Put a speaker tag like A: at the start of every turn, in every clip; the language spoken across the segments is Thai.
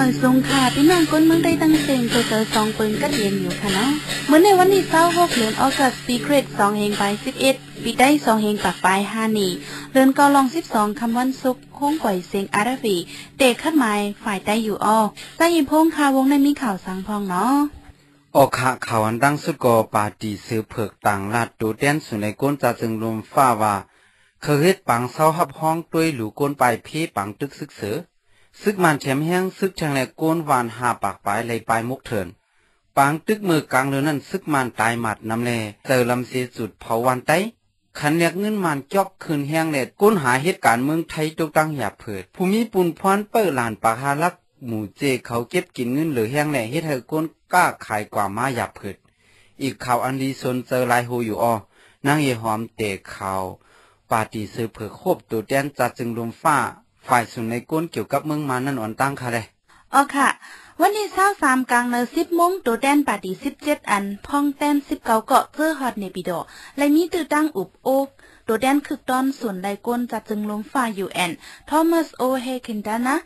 A: มือสงค่ะพี่นางก้นเมืองได้ตั้งเสียงตัวเจอสองปืนก็เรียนอยู่ค่ะเนาะเหมือนในวันที่เศร้าหกเดือนออกัสปีเกรดสองเฮงไปสิบเอ็ดปีได้สองเฮงปากปลายห้านีเดือนกอลองสิบสองคำวันศุกห้องก่อยเสียงอาราฟีเตะขัดไม้ฝ่ายใต้อยู่ออใต้ยิมพงคาวงในมีข่าวสังพองเนาะ
B: ออกขะข่าวอันดั้งสุดก็ปาตีซื้อเผือกต่างลาดดูแดนสุในก้นจะจึงรวมฟ้าว่าเคยเฮ็ดปังเศร้าหับห้องด้วยหลูก้นไปเพ่ปังตึกซึกเสือ ซึกมันแถมแห้งซึกแทงแหลก้นวานหาปากปลายเลยปลายมุกเถินปังตึกมือกลางเรือนั่นซึกมันตายหมัดนำแลเจอลำเสียจุดเผาวันไตขันเรียกเงินมันจอกคืนแห้งแหลดก้นหาเหตุการณ์เมืองไทยตกตั้งหยาเผิดภูมิปุ่นพรเปิ้ลลานปากฮาลักหมู่เจเขาเก็บกินเงินเหลือแห้งแหล่เฮ็ดให้ก้นกล้าขายกว่ามาหยาเผิดอีกข่าวอันดีสนเจอลายหูอยู่อ้อนางเยหอมเตะข่าวปาตีซื้อเผือโคบตัวแดนจัดจึงลมฟ้า ฝ่ายสุนในก้นเกี่ยวกับเมืองมานั่นอ่อนตั้งค่ะเลย
A: อ๋อค่ะ วันที่เศร้าสามกลางเนอสิบมงตัวแดนปาดีสิบเจ็ดอัน พ่องแดนสิบเก้าเกาะเพื่อฮอดในปิโดและมีตือตั้งอุบโอกตัวแดนคึกตอนส่วนไดก้นจัดจึงล้มฟ้าอยู่แอนทอมัสโอเฮคินดานะ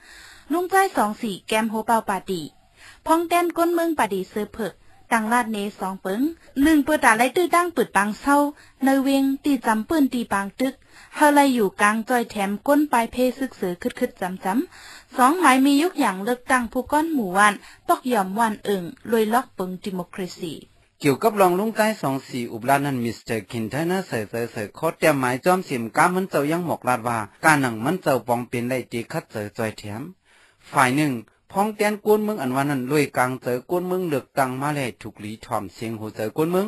A: ลุงใจสองสี่แกมโฮเปาปาดีพ่องแดนก้นเมืองปาดีเสือเผิกตังลาดเนสองเปิงหนึ่งเปิดตาไลตื้อตั้งปิดปังเศร้าในเวงตีจำปืนตีปางตึก เฮาไลอยู่กลางจอยแถมก้นปลายเพซึกเสือคึดคึดจำจำสองหมายมียุกอย่างเลือกตั้งผู้ก้อนหมู่วันตอกยอมวันเอิงลอยล็อกปิงดิโมครซี
B: เกี่ยวกับรองลุงใต้สองสี่อุบลานั้นมิสเตอร์คินไทน่าเสยเสยเสยโคตรเตรียมหมายจอมสิมก้ามันเจ้ายังหมกลาดว่า การหนังมันเจ้าปองเป็นได้ตีคัดเสยจอยแถม ฝ่ายหนึ่งพ้องแตนกวนเมืองอันวันนั้นลุยกลางเจอกวนเมืองเลือกตั้งมาแล้ถูกลีทอมเสียงหัวเจอกวนเมือง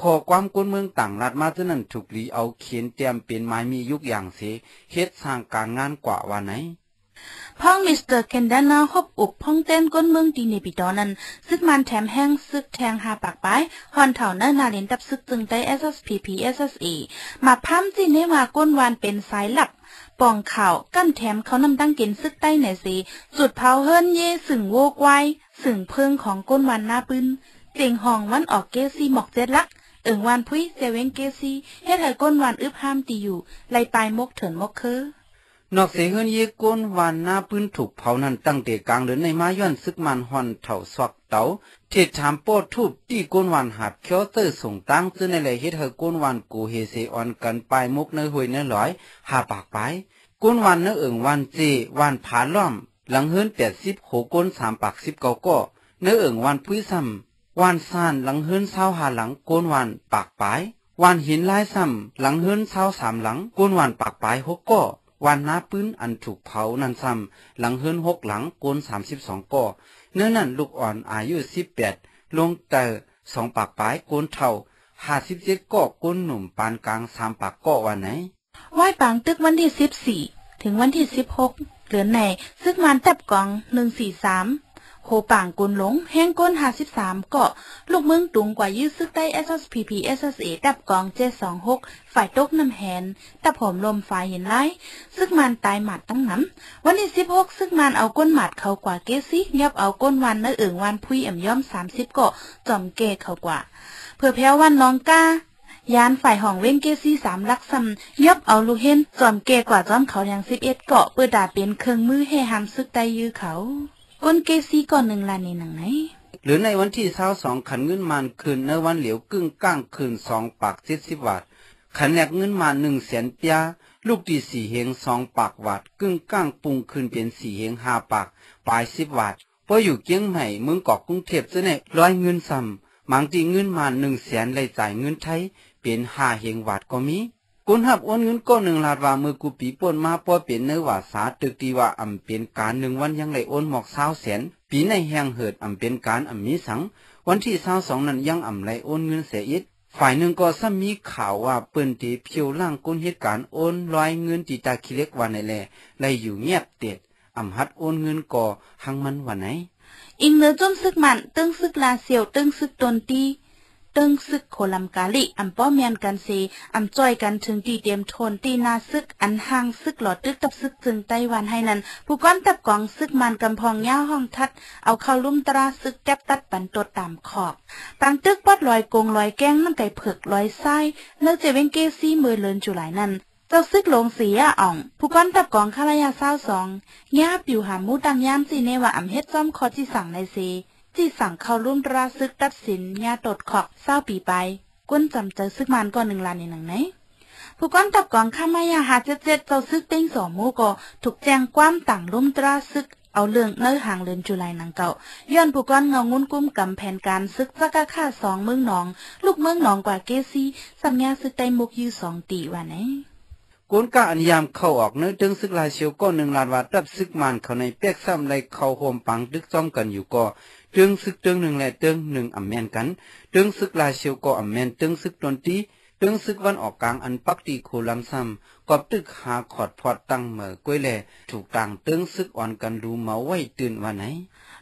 B: ขอความกวนเมืองต่างรัฐมาจนนั้นถูกลีเอาเขียนเตรียมเป็นไม้มียุกอย่างเสเฮ็ดสร้างการงานกว่าวันไหน
A: พ่องมิสเตอร์เคนดานาฮบอุบพ่องเต้นก้นเมืองดีในปีดอนั้นซึกมันแถมแห้งซึกแทงหาปากปลายฮอนเถ่าเนื้อนาเลนดับซึกจึงได้ SSPP SSE มาพัมจีเนว่าก้นวานเป็นสายหลับปองข่าวกั้นแถมเขานำตั้งกณฑ์ซึกใต้ไหนสิจุดเผาเฮิรนเย่สึงโวกไว้สึงเพิงของก้นวันหน้าปืนเตียงห้องวันออกเกซีหมอกเจ็ดลัก เอิงวันพุ้ยเซเวงเกซีเฮ็ดให้ก้นวันอึบห้ามตีอยู่ไลปลายมกเถินมกเคือ น
B: อกเสียเฮือนเยกวนวานหน้าพื้นถูกเผานั้นตั้งแต่กลางเดือนในมาย้อนซึกมันฮอนเถ่าซอกเตาเทศถามโปอดทูบที่กวนวานหับเคียวเตอร์ส่งตั้งซึ่งในแหล่เฮ็ดให้กวนวานกูเฮเซออนกันปลายมุกในหวยในหลอยหาปากไปก้นวันเนื้อเอิงวันเจวันผาล้อมหลังเฮิรนแปดสิบโหก้นสามปากสิบเก้าก็เนื้อเอิงวันพุ้ยซ้ำ วันซานหลังเฮิรนเศร้าหาหลังก้นวันปากปลายวันหินลายซ้ำหลังเฮิรนเศร้าสามหลังก้นวันปากปลายหกก็วันน้าปื้นอันถูกเผานั่นซ้ำหลังเฮิรนหกหลังก้นสามสิบสองก็เนื้อนั่นลูกอ่อนอายุสิบแปดลงเตอสองปากปลายก้นเท่าห้าสิบเจ็ดก็ก้นหนุ่มปานกลางสามปากก็วันไหน
A: ไหว้ปางตึกวันที่สิบสี่ถึงวันที่สิบหกเดือนในซึกมันแตบกองหนึ่งสี่สาม โหป่างกุนหลง แห้งก้นหาสิบสามเกาะ ลูกเมืองตุงกว่ายืดซึกได้ SSPP SSA ดับกองเจ็ดสองหกฝ่ายตกน้ำแหนตับผมลมฝ่ายเห็นไล่ซึกมันตายหมัดตั้งน้ำวันที่สิบหกซึกมันเอาก้นหมัดเขากว่าเกซี่ยับเอาก้นวันเนื้อเอิงวันพุยแอมย่อมสามสิบเกาะจอมเกเขากว่า เพื่อแพ้วันน้องก้ายานฝ่ายห้องเว้งเกซี่สามลักซัมยบเอาลูกเห็นจอมเกกว่าจอมเขาอย่างสิบเอ็ดเกาะเปิดดาเป็นเครื่องมือให้หามซึกได้ยื้อเขา ก้นเกซีก่อนหนึ่งลานในหนังไหน
B: หรือในวันที่เช้าสองขันเงินมันคืนในวันเหลียวกึ่งก้างคืนสองปากเจ็ดสิบบาทขันแหลกเงินมาหนึ่งแสนเปียลูกที่สี่เฮงสองปากวาดกึ่งก้างปุงคืนเป็นสี่เฮงห้าปากปลายสิบบาทพออยู่เกียงใหม่เมืองเกาะกรุงเทพจะเนี่ยร้อยเงินซ้ำบางทีเงินมาหนึ่งแสนเลยจ่ายเงินไทยเป็นห้าเฮงวาดก็มี กุนหับโอนเงินก็หนึ่งลาดว่ามือกูปีป่นมาป้อเป็นเนื้อว่าสาตึกตีว่าอ่ำเป็นการหนึ่งวันยังเลโอนหมอกสาวแสนปีในแหงเหิดอ่ำเป็นการอ่ำมีสัง วันที่สาวสองนั้นยังอ่ำไรโอนเงินเสียอิดฝ่ายหนึ่งก็ซ้ำมีข่าวว่าเปิ้นตีเพียวล่างกุนเหตุการณ์โอนลอยเงินตีตาคิเล็กวันในแลเลอยู่เงียบเต็ดอ่ำฮัดโอนเงินก่อหังมันวันไหน
A: อิงเนื้อจมซึกมันตึ้งซึกลาเซียวตึ้งซึกตนตี ตึงซึกโคลัมกาลิอำป้อเมียนกันเซอำจ้อยกันถึงตีเตรียมทนตีนาซึกอันห่างซึกหลอดตึกกับซึกจึงไต้หวันให้นั้น ผู้ก้อนตับกองซึกมันกำพองย่าห้องทัด เอาเข้าลุ่มตราซึกแก็บตัดปันตัวตามขอบต่างตึกปอดลอยกงลอยแก้งมันไก่เผือกลอยไส้เนื้อเจเวงเกซี่มือเลินจุหลายนั้นเจ้าซึกลงเสียอ่อง ผู้ก้อนตับกองข้ารายาเศร้าสองย่าปิวหามูดังยามจีเนว่าอำเฮ็ดจ้อมคอที่สั่งในเซ จีสั่งเข้ารุ่มราซึกตัดสินยาตดขอกเศร้าปีไป ก้นจำเจอซึกมันก่อนหนึ่งลานในหนังไหนผู้ก้อนตับกองข้ามายาหาเจ็ดเจ็ดเจ้าซึกเต็งสองมูก็ถูกแจ้งความต่างรุ่มตราซึกเอาเรื่องเนื้อห่างเลือนจุไลนังเก่าย้อนผู้ก้อนเงางุ้นกุ้มกำแผนการซึกจักกะค่าสองเมืองหนอง ลูกเมืองหนองกว่าเกซีสัญญาซึกไตมุกยื้อสองตีว่าไหน
B: กวนกะอันยามเข้าออกเนื้อตึงซึกลายเชียวก็หนึ่งลานว่าตับซึกมันเขาในเปียกซ้ำไรเขาโฮมปังดึกจ้อมกันอยู่ก็ ตึงซึกตึงหนึ่งและตึงหนึ่งอ่ำแมนกันตึงซึกลายเชียวก็อ่ำแมนตึงซึกตนตีตึงซึกวันออกกลางอันปักตีโคลำซ้ำกอบตึกหาขอดพอดตั้งเหมอกล้วยแหล่ถูกต่างตึงซึกอ่อนกันดูเมาไว้ตื่นวันไหน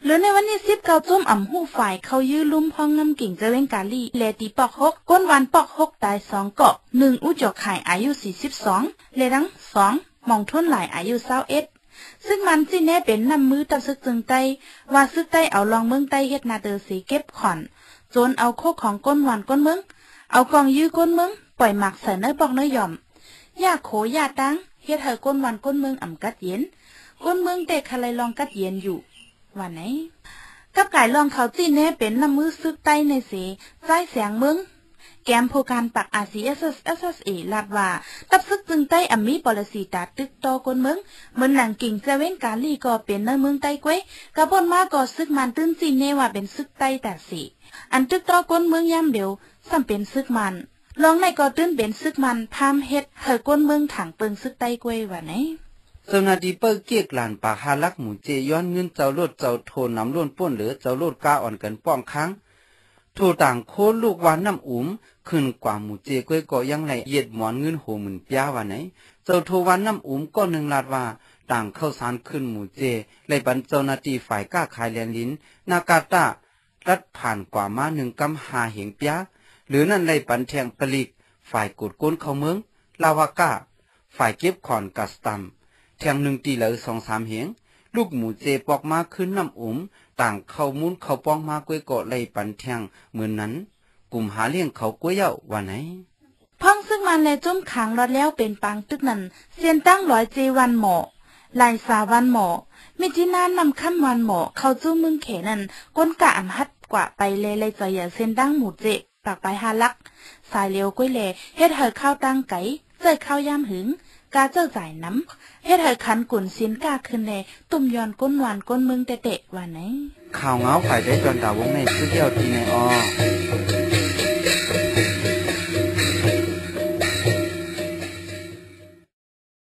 A: หรือในวันที่สิบเก้าจุ่มอ่ำหูฝ่ายเขายื้อลุ่มพองงำกิ่งเจเวงกาลีเลตีปอกหกก้นวันปอกหกตายสองเกาะหนึ่งอุจจกไข่อายุสี่สิบสองเลดังสองมองทุนหลายอายุเศร้าเอ็ด ซึ่งมันสิแน่เป็นนำมือตับซึกจึงไตว่าซึกไตเอาลองเมืองไตเฮ็ดนาเดอสีเก็บขอนจนเอาโคกของก้นหวันก้นเมืองเอากองยื้อก้นเมืองปล่อยหมักใส่เนื้อปอกเนื้อย่อมยาโขยาตังเฮ็ดให้ก้นหวันก้นเมืองอ่ำกัดเย็นก้นเมืองเด็กครลองกัดเย็นอยู่วันไหนกับไก่ลองเขาจีแน่เป็นน้ำมือซึกใต้ในเสใจเสียงมึง แกมโพการปักอาซีเอสเอสเอสเอลาดว่า ตับซึกจึงใต้อัมมีปอลสีตาตึกตอกนเมืองเหมือนหนังกิ่งเซเว่นกาลีก็เป็นในเมืองใต้กวยกระบนมาก็ซึกมันตื้นจีเนว่าเป็นซึกใต้แต่สีอันตึกตอกนเมืองย่ำเดียวซ้ำเป็นซึกมันลองในก็ตื้นเป็นซึกมันพามเฮ็ดเฮอก้นเมืองถังเปิงซึกใต้กวยว่าไหน
B: เจ้านาที่เปิ้ลเกียกหลานปากหาลักหมูเจย้อนเงินเจ้าโลดเจ้าโทนน้ำล้วนป้นเหลือเจ้าโลดกาอ่อนกันป้องค้าง โทต่างโคลูกวานน้ำอุ้มขึ้นกว่าหมูเจก้อยก็ยังไหลเหยียดหมอนเงินโหหมื่นป้าวันไหน เจ้าโทวานน้ำอุ้มก็หนึ่งลาดว่า ต่างเข้าสารขึ้นหมูเจเลยบันเจ้าหน้าที่ฝ่ายก้าขายแลนลิ้น นากาตารัดผ่านกว่ามาหนึ่งกำหาเหงป้าหรือนั่นเลยปันแทงปลีกฝ่ายกดก้นเข้าเมือง ลาวาก้า ฝ่ายเก็บขอนกัสตัมแทงหนึ่งตีเหลือสองสามเหง ลูกหมูเจปอกมาขึ้นน้ำอุ้มต่างเข้ามุนเข้าป้องมาก้วยเกาะเลยปันแทงเหมือนนั้น กลุ่มหาเลี้ยงเขาก้วยเย้าวันไหน
A: พ่องซึ่งมันแลจุ้มขังรอดแล้วเป็นปังตึกนั้นเสียนตั้งร้อยเจวันหมอลายสาวันหมอมิจินานนำคำวันหมอเข้าจู้มึงเขนันก้นกะอำฮัดกว่าไปเลยเลยจอย่าเส้นตั้งหมูเจปากไปหาลัก สายเลียวก้วยเลเฮ็ดเหือข้าวตั้งไก่เจอข้าวยามหึง กาเจ้าจ่ายน้ำเฮ็ดเหือขันกุ่นสินกาขึ้นเนตุ่มยอนก้นหวานก้นมึงเตะๆว่าไหน
B: ข่าวเงาฝ่ได้จนดาวงในซื้อเดียวทีในออ